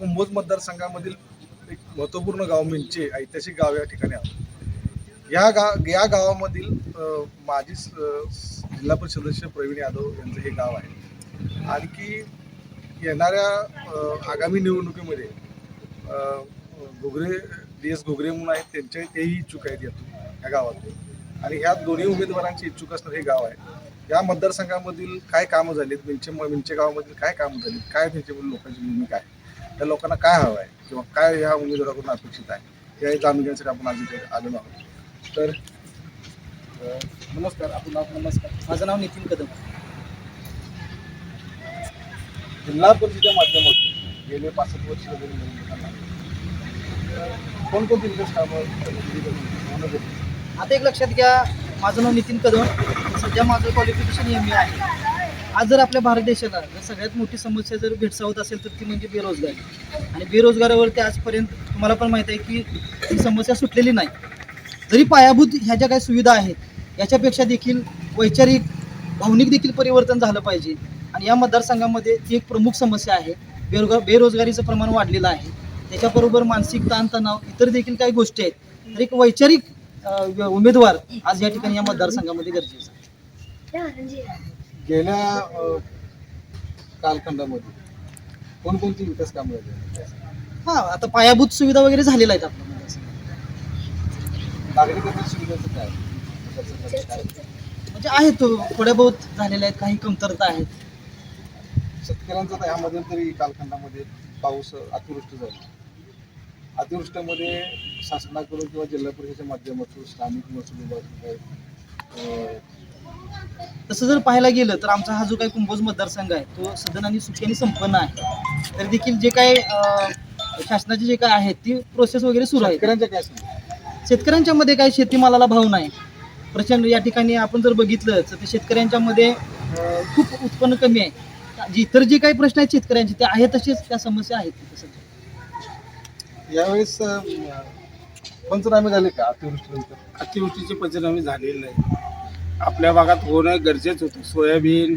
कुंभोज मतदारसंघामधील एक महत्त्वपूर्ण गाव मिंचे ऐतिहासिक गाव या ठिकाणी आहे. या गाव या गावामधील माजी स- जिल्हा परिषद सदस्य प्रवीण यादव यांचं हे गाव आहे. आणखी येणाऱ्या आगामी निवडणुकीमध्ये घोगरे डी एस घोगरे म्हणून आहेत त्यांच्या तेही इच्छुक आहेत यातून या गावातून. आणि ह्या दोन्ही उमेदवारांचे इच्छुक असणं हे गाव आहे. या मतदारसंघामधील काय कामं झालीत? मिंचे मिंचे गावामधील काय कामं झालीत? काय त्यांच्यामधील लोकांची भूमिका आहे? त्या लोकांना काय हवं आहे किंवा काय ह्या उमेदवाराकडून अपेक्षित आहे? हे जाणून घेण्यासाठी आपण आज इथे आलेलो आहोत. तर नमस्कार आपण नाव नमस्कार. माझं नाव नितीन कदम. जिल्हा परिषदेच्या माध्यमातून गेले पासष्ट वर्ष वगैरे निवडणुकांना कोणकोणती विकास कामं आता एक लक्षात घ्या माझं नाव नितीन कदम. सध्या माझं क्वालिफिकेशन एम ए आहे. आज जर आपल्या भारत देशाला जर सगळ्यात मोठी समस्या जर भेडसावत असेल तर ती म्हणजे बेरोजगारी. आणि बेरोजगारावरती आजपर्यंत तुम्हाला पण माहीत आहे की ही समस्या सुटलेली नाही. जरी पायाभूत ह्या ज्या काही सुविधा आहेत याच्यापेक्षा देखील वैचारिक भावनिक देखील परिवर्तन झालं पाहिजे. आणि या मतदारसंघामध्ये ती एक प्रमुख समस्या आहे बेरोजगार बेरोजगारीचं प्रमाण वाढलेलं आहे. त्याच्याबरोबर मानसिक ताणतणाव इतर देखील काही गोष्टी आहेत. तर एक वैचारिक उमेदवार आज या ठिकाणी या मतदारसंघामध्ये गरजेचा आहे. गेल्या अ, कालखंडामध्ये कोणकोणती विकास कामं झाली हां आता पायाभूत सुविधा वगैरे झालेल्या आहेत आपल्या. नागरिकांच्या सुविधाचं काय? म्हणजे आहेत थोड्या बहुत झालेल्या आहेत काही कमतरता आहेत शेतकऱ्यांचा तर ह्यामध्ये तरी कालखंडामध्ये पाऊस अतिवृष्टी झाली अतिवृष्टीमध्ये शासनाकडून किंवा जिल्हा परिषदेच्या माध्यमातून स्थानिक महसूल विभाग तसं जर पाहायला गेलं तर आमचा हा जो काही कुंभोज मतदारसंघ आहे तो सदन आणि सुखी आणि संपन्न आहे. तर देखील जे काही अं, शासनाचे जे काय आहेत ती प्रोसेस वगैरे सुरू आहे शेतकऱ्यांच्या काय मध्ये काय शेतीमालाला भाव नाही. प्रचंड या ठिकाणी आपण जर बघितलं तर ते शेतकऱ्यांच्या मध्ये खूप उत्पन्न कमी आहे. जे इतर जे काही प्रश्न आहेत शेतकऱ्यांचे ते आहेत तसेच त्या समस्या आहेत. यावेळेस पंचनामे झाले का? अतिवृष्टीनंतर? अतिवृष्टीचे पंचनामे झालेले नाही. आपल्या भागात होणं गरजेचं होतं. सोयाबीन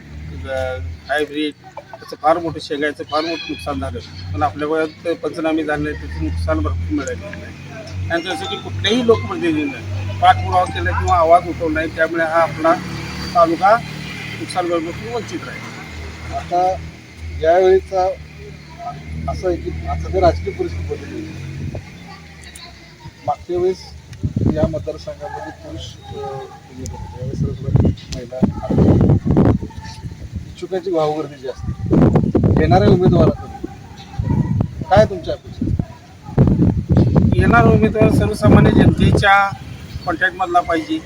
हायब्रीड त्याचं फार मोठं शेगायचं फार मोठं नुकसान झालं. पण आपल्या भागात पंचनामे झाले नाही त्याचं नुकसान भरपूर मिळालेलं म्हणजे नाही आणि त्यासाठी कुठल्याही लोकप्रतिनिधीनं पाठपुरावा केला किंवा आवाज उठवला नाही त्यामुळे हा आपला तालुका नुकसान भरपूर वंचित राहील. आता यावेळीचा असं आहे की आता जर राजकीय परिस्थिती बदलली. मागच्या वेळेस या मतदारसंघामध्ये पुरुष उमेदवार. यावेळेस महिला इच्छुकांची भावगर्दी जी असते येणाऱ्या उमेदवाराकडे काय तुमच्या अपेक्षा येणार उमेदवार सर्वसामान्य जनतेच्या कॉन्टॅक्टमधला पाहिजे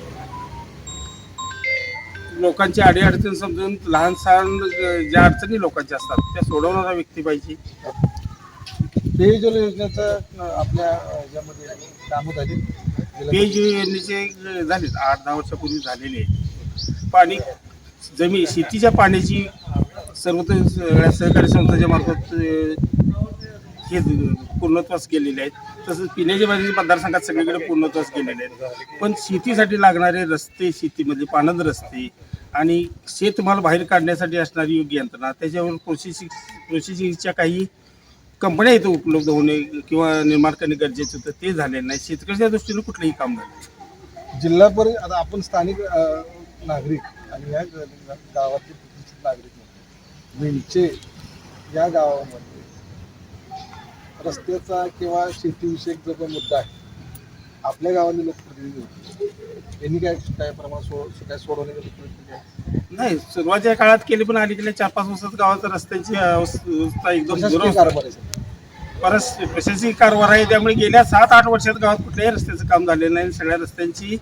लोकांची अडीअडचण समजून लहान सहान ज्या अडचणी लोकांच्या असतात त्या सोडवणारा व्यक्ती पाहिजे पेयजल योजनेचं आपल्या याच्यामध्ये कामं झाली पेज योजनेचे झालेत आठ दहा वर्षापूर्वी झालेले आहेत. पाणी जमीन शेतीच्या पाण्याची सर्वत्र सहकारी संस्थेच्या मार्फत हे पूर्णत्वास गेलेले आहेत. तसंच पिण्याच्या पाण्याचे मतदारसंघात सगळीकडे पूर्णत्वास गेलेले आहेत. पण शेतीसाठी लागणारे रस्ते शेतीमध्ये पाणंद रस्ते आणि शेतमाल बाहेर काढण्यासाठी असणारी योग्य यंत्रणा त्याच्यावर प्रोसेसिंग प्रोसेसिंगच्या काही कंपन्या इथं उपलब्ध होणे किंवा निर्माण करणे गरजेचं होतं ते झालेलं नाही. शेतकऱ्याच्या दृष्टीने कुठलंही काम झालं जिल्हा पर आता आपण स्थानिक अ, नागरिक आणि या ग- गावातले प्रतिष्ठित नागरिक म्हणतो. विंचे या गावामध्ये रस्त्याचा किंवा शेतीविषयक जो काही मुद्दा आहे आपल्या गावातले लोकप्रतिनिधी होते. यांनी काय काय प्रमाण सोड काय सोडवण्याचा प्रयत्न नाही? सुरुवातीच्या काळात केली पण अलीकडे चार पाच वर्षात गावात रस्त्यांची अवस्था एकदम सर. परत प्रशासकीय कारभार आहे त्यामुळे गेल्या सात आठ वर्षात गावात कुठल्याही रस्त्याचं काम झालेलं नाही. सगळ्या रस्त्यांची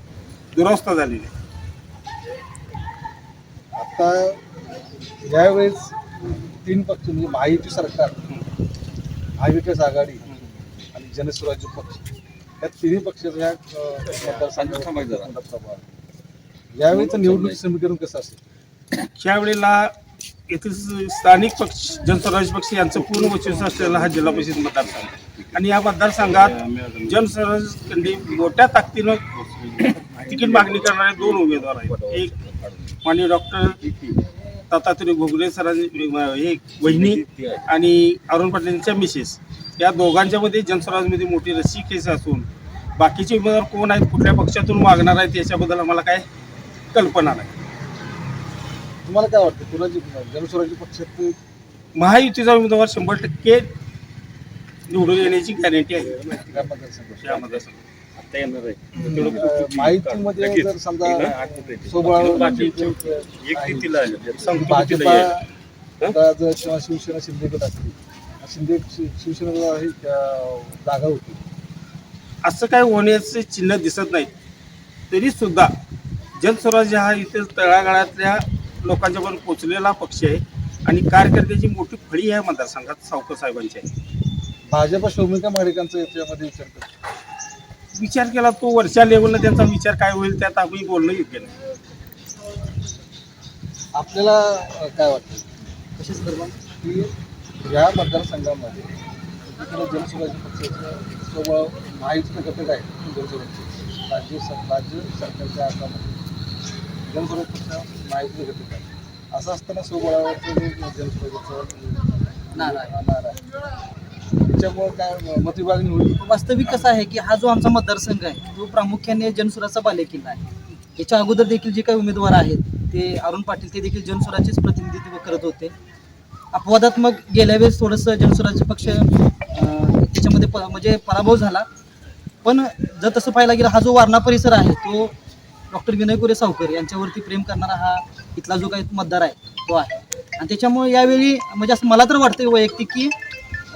दुरवस्था झालेली आहे. आता यावेळेस तीन पक्ष म्हणजे महायुती सरकार महाविकास आघाडी आणि जनस्वराज्य पक्ष. या तिन्ही पक्षाच्या. यावेळेचं निवडणुकीचं समीकरण कसं असेल त्यावेळेला येथील स्थानिक पक्ष जनस्वराज्य पक्ष यांचं पूर्ण वर्चस्व असलेला हा जिल्हा परिषद मतदारसंघ. आणि या मतदारसंघात जनस्वराज्यकडे मोठ्या ताकदीनं तिकीट मागणी करणारे दोन उमेदवार आहेत एक माननीय डॉक्टर दत्तात्रय घुगरे सरांनी हे वहिनी आणि अरुण पाटील यांच्या मिसेस या दोघांच्या मध्ये जनस्वराजमध्ये मोठी रस्सी केस असून बाकीचे उमेदवार कोण आहेत कुठल्या पक्षातून मागणार आहेत याच्याबद्दल आम्हाला काय कल्पना नाही. तुम्हाला काय वाटतं कुणाची जनस्वराज्य पक्षात महायुतीचा उमेदवार शंभर टक्के निवडून येण्याची गॅरंटी आहे. माहितीमध्ये जर समजा आता किंवा शिवसेना शिंदेगड असतील शिंदे शिवसेनेला ही जागा होती. असं काय होण्याचे चिन्ह दिसत नाही तरी सुद्धा जनस्वराज्य हा इथे तळागाळातल्या लोकांच्या पण पोचलेला पक्ष आहे. आणि कार्यकर्त्याची मोठी फळी आहे मतदारसंघात सावकर साहेबांची. आहे भाजपा शौमिका माडिकांचा याच्यामध्ये विचार करतो. विचार केला तो वरच्या लेवलला त्यांचा विचार काय होईल त्यात आम्ही बोलणं योग्य नाही. आपल्याला काय वाटतं? कशा संदर्भात की या मतदारसंघामध्ये एकीकडे जनसुराज्य पक्षाचं स्वभाव घटक आहे जनसुराज्य राज्य सर राज्य सरकारच्या हातामध्ये. जनसुराज्य पक्ष महायुतीचं घटक आहे असं असताना स्वबळावरचं जे जनसुराज्याचं नारा आहे. त्याच्यामुळं काय मतविभागणी होईल? वास्तविक कसं आहे की हा जो आमचा मतदारसंघ आहे तो प्रामुख्याने जनसुराचा बालेकिल्ला आहे. याच्या अगोदर देखील जे काही उमेदवार आहेत ते अरुण पाटील ते देखील जनसुराचेच प्रतिनिधित्व करत होते. अपवादात्मक गेल्या वेळेस थोडंसं जनसुराज्य पक्ष प म्हणजे पराभव झाला. पण जर तसं पाहायला गेलं हा जो वारणा परिसर आहे तो डॉक्टर विनय कुरे सावकर यांच्यावरती प्रेम करणारा हा इथला जो काही मतदार आहे तो आहे. आणि त्याच्यामुळे यावेळी म्हणजे असं मला तर वाटतं वैयक्तिक की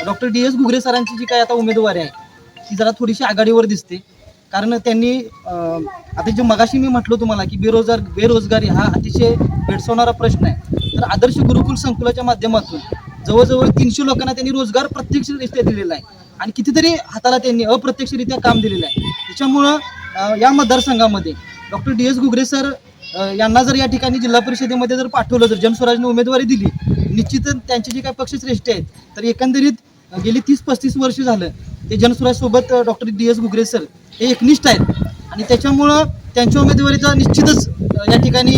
डॉक्टर डी एस घुगरे सरांची जी काही आता उमेदवारी आहे ती जरा थोडीशी आघाडीवर दिसते. कारण त्यांनी आता जे मगाशी मी म्हटलो तुम्हाला की बेरोजगार बेरोजगारी हा अतिशय भेडसवणारा प्रश्न आहे. तर आदर्श गुरुकुल संकुलाच्या माध्यमातून जवळजवळ तीनशे लोकांना त्यांनी रोजगार प्रत्यक्षरित्या दिलेला आहे. आणि कितीतरी हाताला त्यांनी अप्रत्यक्षरित्या काम दिलेलं आहे. त्याच्यामुळं या मतदारसंघामध्ये doctor D S Ghugare sir यांना जर या ठिकाणी जिल्हा परिषदेमध्ये जर पाठवलं जर जनस्वराजने उमेदवारी दिली निश्चितच त्यांचे जे काही पक्षश्रेष्ठी आहेत तर एकंदरीत गेली तीस पस्तीस वर्ष झालं ते जनस्वराजसोबत doctor D S Ghugare sir हे एकनिष्ठ आहेत. आणि त्याच्यामुळं त्यांच्या उमेदवारीचा निश्चितच या ठिकाणी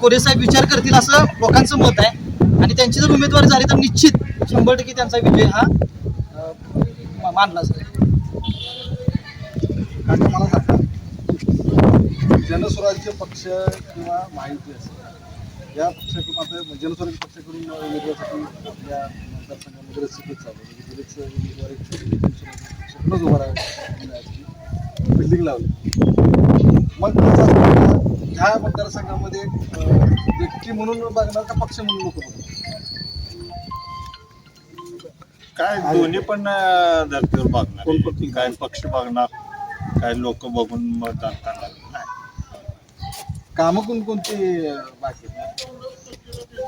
कोरेसाहेब विचार करतील असं लोकांचं मत आहे. आणि त्यांची जर उमेदवारी झाली तर निश्चित शंभर टक्के त्यांचा विजय हा मानला जाईल काका मला सांगा जनस्वराज्य पक्ष किंवा माहिती असेल. या पक्षाकडून आता जनस्वराज्य पक्षाकडून उमेदवारासाठी आपल्या मतदारसंघामध्ये रस्सीकेच चालू आहे. म्हणजे उमेदवार एक उभा राहिले बिल्डिंग लावली. मग ह्या मतदारसंघामध्ये व्यक्ती म्हणून बघणार का पक्ष म्हणून लोक बघणार काय दोन्ही पण अं, धर्तीवर बघणार आहे. काय पक्ष बघणार काय लोक बघून मतदान करणार नाही. कामं कोणकोणती अं, बाकी आहेत?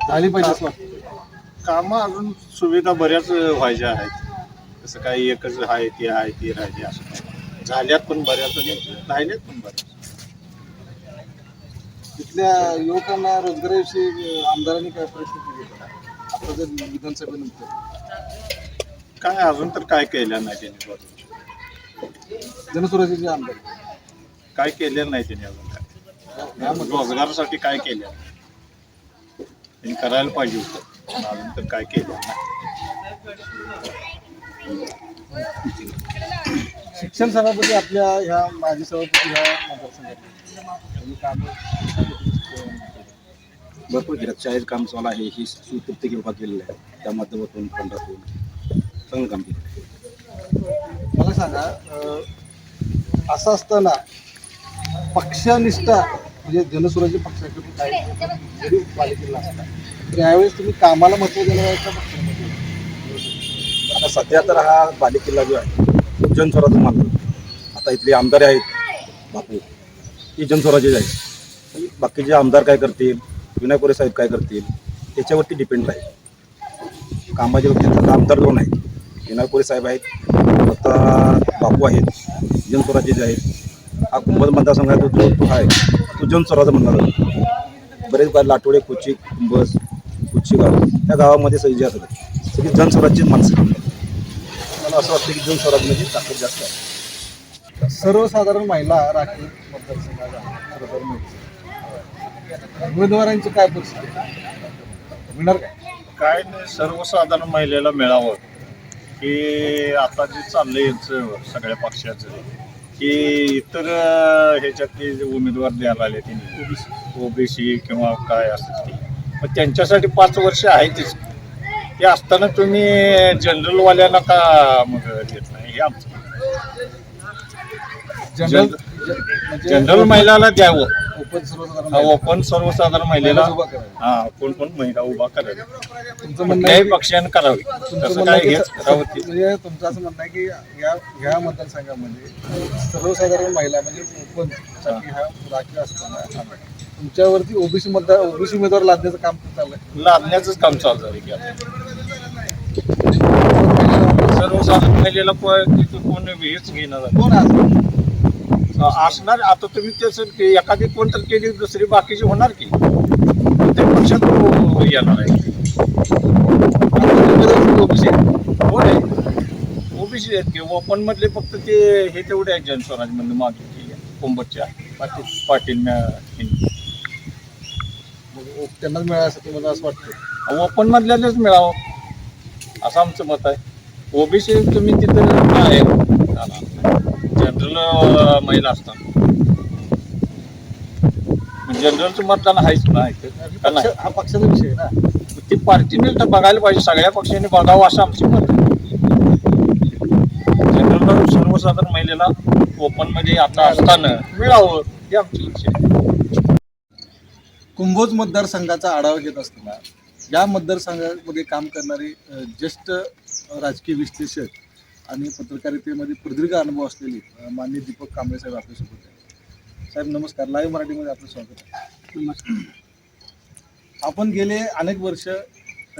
झाली पाहिजे असं वाटतं कामं अजून सुविधा बऱ्याच व्हायच्या आहेत तसं काही एकच आहे ते आहे ते राहिले असं नाही. झाल्यात पण बऱ्याच आणि राहिल्यात पण बऱ्याच तिथल्या युवकांना रोजगाराविषयी अं, आमदारांनी काय प्रश्न केले का? आता जर विधानसभेनंतर काय अजून तर काय केलं नाही त्यांनी जनसुराज्याचे आमदार. काय केलेलं नाही त्यांनी अजून काय? रोजगारासाठी काय केलं नाही. त्यांनी करायला पाहिजे होतं. पण अजून तर काय केलं नाही. शिक्षण सभापती आपल्या ह्या माजी सभापती ह्या मतदारसंघात. कामं भरपूर केलं शाळेत काम चालू आहे. ही सुतृप्ती उभा केलेलं आहे. त्या माध्यमातून फंडातून चांगलं काम केलं मला सांगा असं असताना पक्षनिष्ठा म्हणजे जनसुराज्य पक्षाकडून काय जरी पालिकेला असता तर यावेळेस तुम्ही कामाला देणार आहे का महत्त्व दिलं आहे? आता सध्या तर हा बालेकिल्ला जो आहे तो जनस्वराज्य मानतो आता इथले आमदार आहेत बापू. ते जनस्वराज्य आहे बाकीचे आमदार काय करतील विनायकोरे साहेब काय करतील त्याच्यावरती डिपेंड राहील. कामाच्या बाबतीत आमदार दोन आहेत? विनायक कोरे साहेब आहेत आता बापू आहेत जनस्वराज्य जे आहेत हा कुंभद मतदारसंघाचा जो तो आहे तो जनस्वराज्य म्हणला जातो बरेच गाव लाटोडे कोची कुंभस कुची गाव त्या गावामध्ये सगळी जे असतात सगळी जनस्वराज्य माणसं. मला असं वाटतं की जनस्वराज्याची ताकद जास्त आहे सर्वसाधारण महिला राखीव म्हणजे. उमेदवारांची काय परिस्थिती? मिळणार काय काय नाही सर्वसाधारण महिलेला मिळावं की आता जे चाललंय यांचं सगळ्या पक्षाचं. की इतर ह्याच्यातले जे उमेदवार द्यायला आले त्यांनी ओबीसी. किंवा काय असतील ते. मग त्यांच्यासाठी पाच वर्ष आहेतच. ते असताना तुम्ही जनरलवाल्यांना का मग देत नाही? हे आमचं. जनरल जनरल महिलाला द्यावं. ओपन सर्वसाधारण ओपन सर्वसाधारण महिलेला उभा करायला. हा कोण कोण महिला उभा करायला. तुमचं म्हणणं आहे कुठल्याही पक्षाने करावी. तुमचं तसं म्हणणं काय आहे हेच करावं ते. म्हणजे तुमचं असं म्हणणं आहे की या ह्या मतदारसंघामध्ये सर्वसाधारण महिला म्हणजे ओपनसाठी हा राखीव असताना तुमच्यावरती ओबीसी मतदार ओबीसी उमेदवार लादण्याचं काम चाललंय. लादण्याचंच काम चालू झालं की आता. सर्वसाधारण महिलेला को- तिथं कोण हेच घेणार? कोण आहे असणार. आता तुम्ही त्याचं एखादी कोण तर केली दुसरी बाकीची होणार की? ते पक्षात येणार आहे. ओबीसी आहे? ओबीसी आहेत की? ओपन मधले फक्त ते हे तेवढे आहेत जनस्वराज म्हणून मागे कोंबटच्या पाटील. पाटील. त्यांनाच असं तुम्हाला असं वाटतं. ओपन मधल्यालाच मिळावं. असं आमचं मत आहे. ओबीसी तुम्ही तिथं आहे? जनरल महिला असतात. जनरलचं मतदान आहेच ना इथे का नाही? हा पक्षाचा विषय आहे ना. ती पार्टीने तर बघायला पाहिजे. सगळ्या पक्षांनी बघावं असं आमचं मत आहे. जनरल सर्वसाधारण महिलेला ओपनमध्ये आता असताना मिळावं हे आमची इच्छा आहे. कुंभोज मतदारसंघाचा आढावा घेत असताना या मतदारसंघामध्ये काम करणारे अ, ज्येष्ठ राजकीय विश्लेषक आणि पत्रकारितेमध्ये प्रदीर्घ अनुभव असलेले अ, माननीय दीपक कांबळे साहेब आपल्यासोबत आहेत. साहेब नमस्कार. लाईव्ह मराठीमध्ये आपलं स्वागत आहे. आपण गेले अनेक वर्ष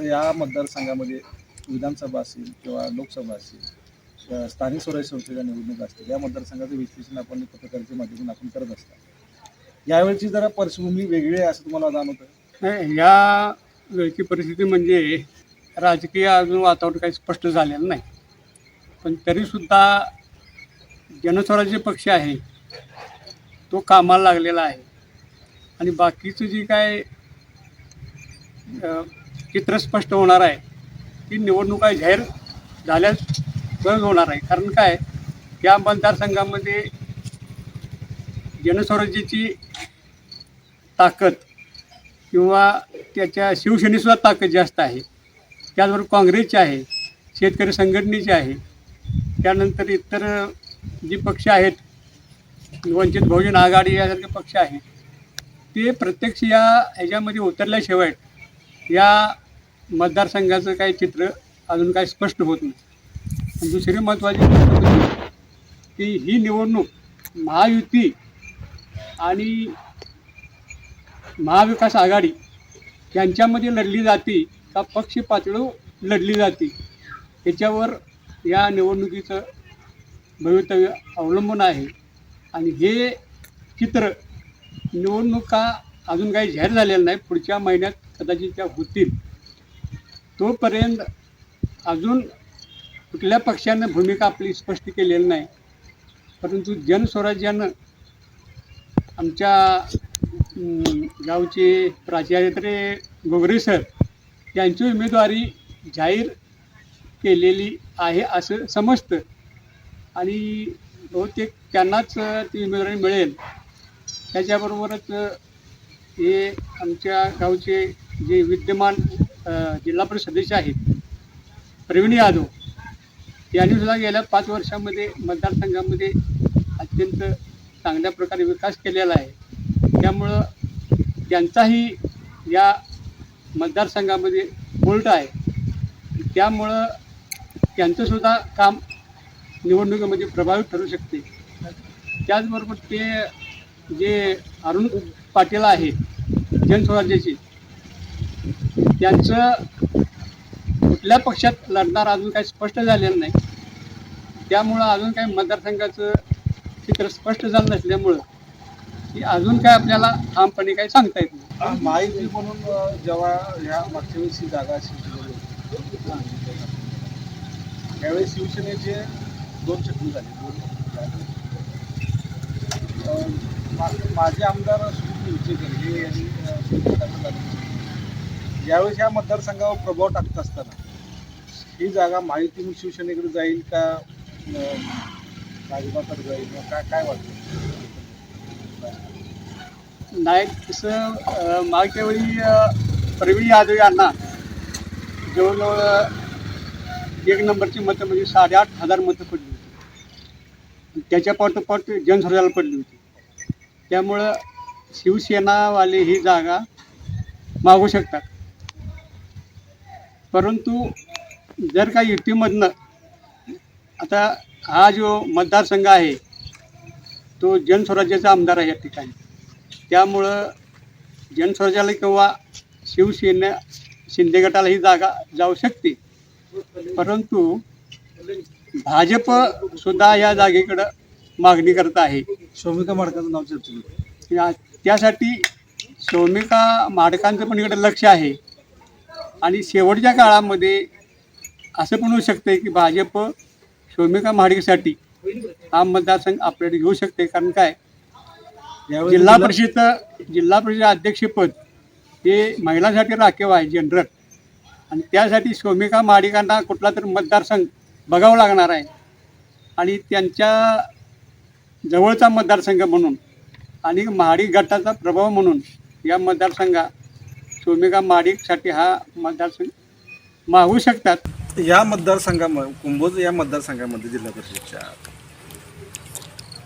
या मतदारसंघामध्ये विधानसभा असेल किंवा लोकसभा असेल स्थानिक स्वराज्य संस्थेच्या निवडणूक असतील या मतदारसंघाचं विश्लेषण आपण पत्रकारितेच्या माध्यमातून आपण करत असता. यावेळची जरा पार्श्वभूमी वेगळी आहे असं तुम्हाला जाणवतं नाही, या वेळची परिस्थिती म्हणजे राजकीय अजून वातावरण काही स्पष्ट झालेलं नाही. पण तरीसुद्धा जनस्वराज्य पक्ष आहे तो कामाला लागलेला आहे. आणि बाकीचं जे काय चित्र स्पष्ट होणार आहे ती निवडणुका जाहीर झाल्यास गरज होणार आहे. कारण काय या मतदारसंघामध्ये जनस्वराज्याची ताकद किंवा त्याच्या शिवसेनेसुद्धा ताकद जास्त आहे. त्याचबरोबर काँग्रेसची आहे शेतकरी संघटनेची आहे त्यानंतर इतर जे पक्ष आहेत वंचित बहुजन आघाडी यासारखे पक्ष आहेत ते प्रत्यक्ष या ह्याच्यामध्ये उतरल्याशिवाय या मतदारसंघाचं काही चित्र अजून काही स्पष्ट होत नाही. दुसरी महत्त्वाची गोष्ट म्हणजे की ही निवडणूक महायुती आणि महाविकास आघाडी यांच्यामध्ये लढली जाते का पक्ष पातळीवर लढली जाते याच्यावर या निवडणुकीचं भवितव्य अवलंबून आहे. आणि हे चित्र निवडणुका अजून काही जाहीर झालेलं नाही पुढच्या महिन्यात कदाचित त्या होतील. तोपर्यंत अजून कुठल्या पक्षानं भूमिका आपली स्पष्ट केलेली नाही. परंतु जनस्वराज्यानं आमच्या गावचे प्राचार्य गोगरे सर यांची उमेदवारी जाहीर केलेली आहे असं समजतं. आणि बहुतेक त्यांनाच ती उमेदवारी मिळेल. त्याच्याबरोबरच हे आमच्या गावचे जे विद्यमान जिल्हा परिषद सदस्य आहेत प्रवीण यादव यांनी सुद्धा गेल्या पाच वर्षामध्ये मतदारसंघामध्ये अत्यंत चांगल्या प्रकारे विकास केलेला आहे. त्यामुळं त्यांचाही या मतदारसंघामध्ये बोल्ट आहे. त्यामुळं त्यांचंसुद्धा काम निवडणुकीमध्ये म्हणजे प्रभावी ठरू शकते. त्याचबरोबर ते जे अरुण पाटील आहे जनस्वराज्याचे त्यांचं कुठल्या पक्षात लढणार अजून काही स्पष्ट झालेलं नाही. त्यामुळं अजून काही मतदारसंघाचं चित्र स्पष्ट झालं नसल्यामुळं की अजून काय आपल्याला ठामपणे काही सांगता येत नाही. माहिती म्हणून जेव्हा ह्या मागच्या वेळेसची जागा शिवसेनेला त्यावेळी शिवसेनेचे दोन चक्री झाले. दोन माझे माजी आमदार सुनील विचेकर हे यांनी यावेळेस या मतदारसंघावर प्रभाव टाकत असताना ही जागा माहिती शिवसेनेकडे जाईल का भाजपाकडे जाईल किंवा काय काय वाटतं? नाही तसं मागच्या वेळी प्रवीण यादव यांना जवळजवळ एक नंबरची मतं म्हणजे साडेआठ हजार मतं पडली होती. त्याच्या पाठोपाठ जनसुराला पडली होती. त्यामुळं शिवसेनावाले ही जागा मागू शकतात. परंतु जर का युतीमधनं आता हा जो मतदारसंघ आहे तो जनस्वराज्याचा आमदार आहे या ठिकाणी. त्यामुळं जनस्वराज्याला किंवा शिवसेना शिंदे गटाला ही जागा जाऊ शकते. परंतु भाजप सुद्धा या जागेकडं मागणी करत आहे. शोभिका माडकाचं नाव चर्चेत या- त्यासाठी सौमिका माडकांचं पण इकडे लक्ष आहे. आणि शेवटच्या काळामध्ये असं पण होऊ शकते की भाजप सौमिका महाडिकसाठी हा मतदारसंघ आपल्याकडे घेऊ शकते कारण काय? जिल्हा परिषद जिल्हा परिषद अध्यक्षपद हे महिलांसाठी राखीव आहे जनरल आणि त्यासाठी शोमिका महाडिकांना कुठला तरी मतदारसंघ बघावा लागणार आहे. आणि त्यांच्या जवळचा मतदारसंघ म्हणून आणि महाडिक गटाचा प्रभाव म्हणून या मतदारसंघात शोमिका महाडिकसाठी हा मतदारसंघ मागू शकतात. या मतदारसंघामध्ये कुंभोज या मतदारसंघामध्ये जिल्हा परिषदच्या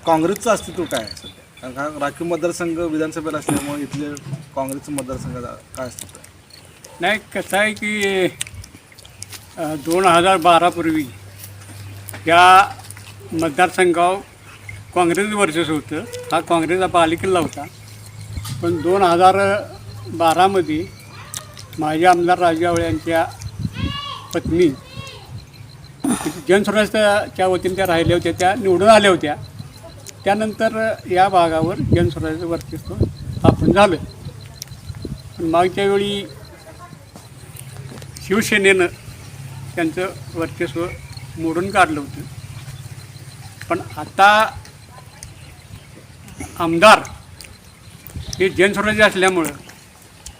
काँग्रेसचं अस्तित्व काय आहे सध्या? कारण हा राखीव मतदारसंघ विधानसभेला असल्यामुळे इथले काँग्रेसचं मतदारसंघ काय अस्तित्व आहे? नाही कसं आहे की दोन हजार बारापूर्वी या मतदारसंघावर काँग्रेस वर्चस्व होतं. हा काँग्रेसचा बालेकिल्ला होता. पण दोन हजार बारामध्ये माजी आमदार राजू आवळे यांच्या पत्नी जनस्वराज्याच्या वतीने त्या राहिल्या होत्या त्या निवडून आल्या होत्या. त्यानंतर या भागावर जनस्वराज्याचं वर्चस्व स्थापन झालं. मागच्या वेळी शिवसेनेनं त्यांचं वर्चस्व मोडून काढलं होतं. पण आता आमदार हे जनस्वराज्य असल्यामुळं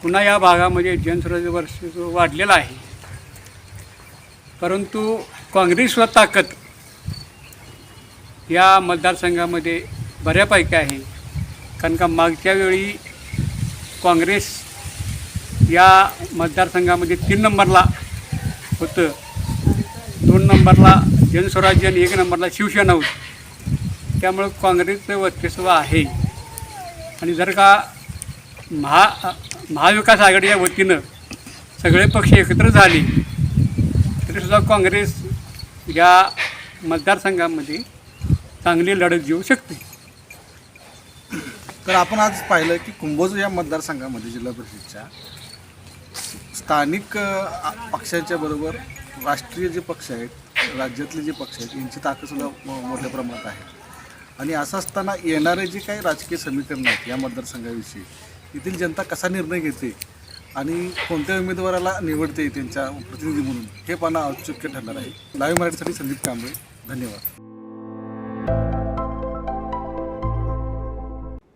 पुन्हा या भागामध्ये जनस्वराज्य वर्चस्व वाढलेलं आहे. परंतु काँग्रेसवर ताकद या मतदारसंघामध्ये बऱ्यापैकी आहे. कारण का मागच्या वेळी काँग्रेस या मतदारसंघामध्ये तीन नंबरला होतं. दोन नंबरला जनस्वराज्य आणि एक नंबरला शिवसेना होती. त्यामुळं काँग्रेसचं वर्चस्व आहे. आणि जर का महा महाविकास आघाडीच्या या वतीनं सगळे पक्ष एकत्र झाले तरीसुद्धा काँग्रेस या मतदारसंघामध्ये चांगली लढत घेऊ शकते. तर आपण आज पाहिलं की कुंभोज या मतदारसंघामध्ये जिल्हा परिषदच्या स्थानिक अ, पक्षांच्या बरोबर राष्ट्रीय जे पक्ष आहेत राज्यातले जे पक्ष आहेत यांची ताकदसुद्धा मो- मोठ्या प्रमाणात आहे. आणि असं असताना येणारे जे काही राजकीय समीकरण आहेत या मतदारसंघाविषयी येथील जनता कसा निर्णय घेते आणि कोणत्या उमेदवाराला निवडते त्यांच्या प्रतिनिधी म्हणून हे पाहणं औत्सुक्य ठरणार आहे. लाईव्ह मराठीसाठी संदीप कांबळे धन्यवाद.